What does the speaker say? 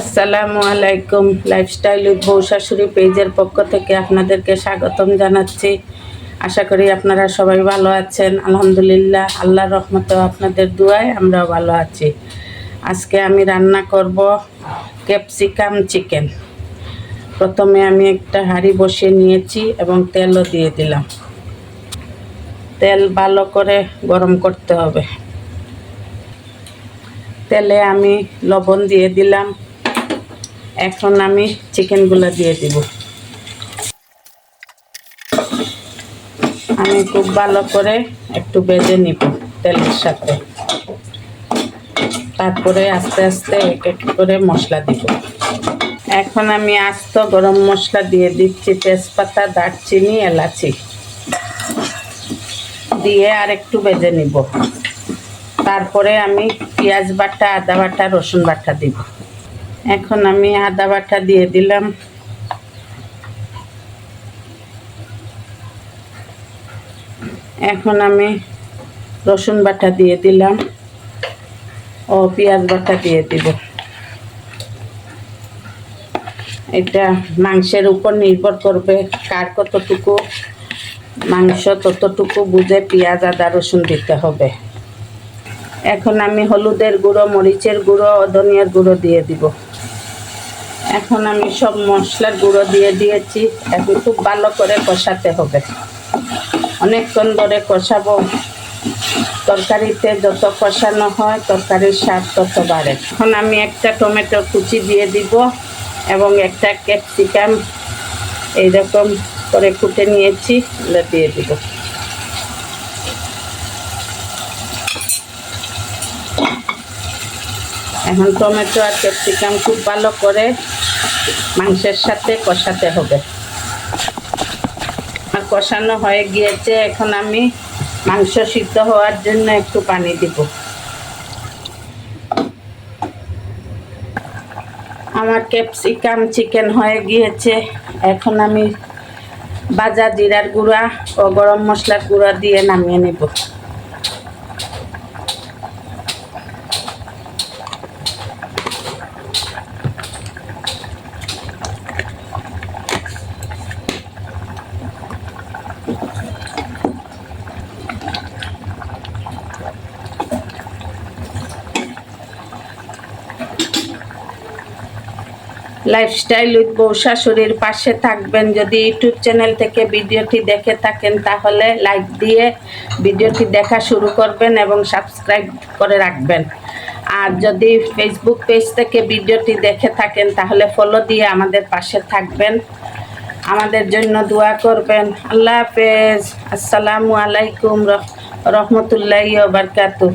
আসসালামু আলাইকুম। Lifestyle with বউ শাশুড়ি পেজের পক্ষ থেকে আপনাদেরকে স্বাগতম জানাচ্ছি। আশা করি আপনারা সবাই ভালো আছেন। আলহামদুলিল্লাহ, আল্লাহর রহমতে আপনাদের দুয়ায় আমরাও ভালো আছি। আজকে আমি রান্না করব ক্যাপসিকাম চিকেন। প্রথমে আমি একটা হাঁড়ি বসিয়ে নিয়েছি এবং তেলও দিয়ে দিলাম। তেল ভালো করে গরম করতে হবে। তেলে আমি লবণ দিয়ে দিলাম। এখন আমি চিকেনগুলো দিয়ে দিব। আমি খুব ভালো করে একটু বেজে নিব তেলের সাথে। তারপরে আস্তে আস্তে এক এক করে মশলা দিব। এখন আমি আস্ত গরম মশলা দিয়ে দিচ্ছি তেজপাতা, দারচিনি, এলাচি। দিয়ে আর একটু বেজে নিব। তারপরে আমি পেঁয়াজ বাটা, আদা বাটা, রসুন বাটা দিব। এখন আমি আদা বাটা দিয়ে দিলাম। এখন আমি রসুন বাটা দিয়ে দিলাম ও পেঁয়াজ বাটা দিয়ে দিব। এটা মাংসের উপর নির্ভর করবে কার কতটুকু মাংস ততটুকু বুঝে পেঁয়াজ, আদা, রসুন দিতে হবে। এখন আমি হলুদের গুঁড়ো, মরিচের গুঁড়ো, ধনিয়ার গুঁড়ো দিয়ে দিব। এখন আমি সব মশলার গুঁড়ো দিয়ে দিয়েছি। এখন খুব ভালো করে কষাতে হবে। অনেকক্ষণ ধরে কষাবো। তরকারিতে যত কষানো হয়, তরকারির স্বাদ তত বাড়ে। এখন আমি একটা টমেটো কুচি দিয়ে দিব এবং একটা ক্যাপসিকাম এইরকম করে কুটে নিয়েছি দিয়ে দিব। এখন টমেটো আর ক্যাপসিকাম খুব ভালো করে মাংসের সাথে কষাতে হবে। আর কষানো হয়ে গিয়েছে, এখন আমি মাংস সিদ্ধ হওয়ার জন্য একটু পানি দিব। আমার ক্যাপসিকাম চিকেন হয়ে গিয়েছে, এখন আমি বাজা জিরার গুঁড়া ও গরম মশলার গুঁড়া দিয়ে নামিয়ে নেব। লাইফস্টাইল উইথ বউ শাশুড়ির পাশে থাকবেন। যদি ইউটিউব চ্যানেল থেকে ভিডিওটি দেখে থাকেন, তাহলে লাইক দিয়ে ভিডিওটি দেখা শুরু করবেন এবং সাবস্ক্রাইব করে রাখবেন। আর যদি ফেসবুক পেজ থেকে ভিডিওটি দেখে থাকেন, তাহলে ফলো দিয়ে আমাদের পাশে থাকবেন। আমাদের জন্য দোয়া করবেন। আল্লাহ হাফেজ। আসসালামু আলাইকুম রহমতুল্লাহ বারকাতু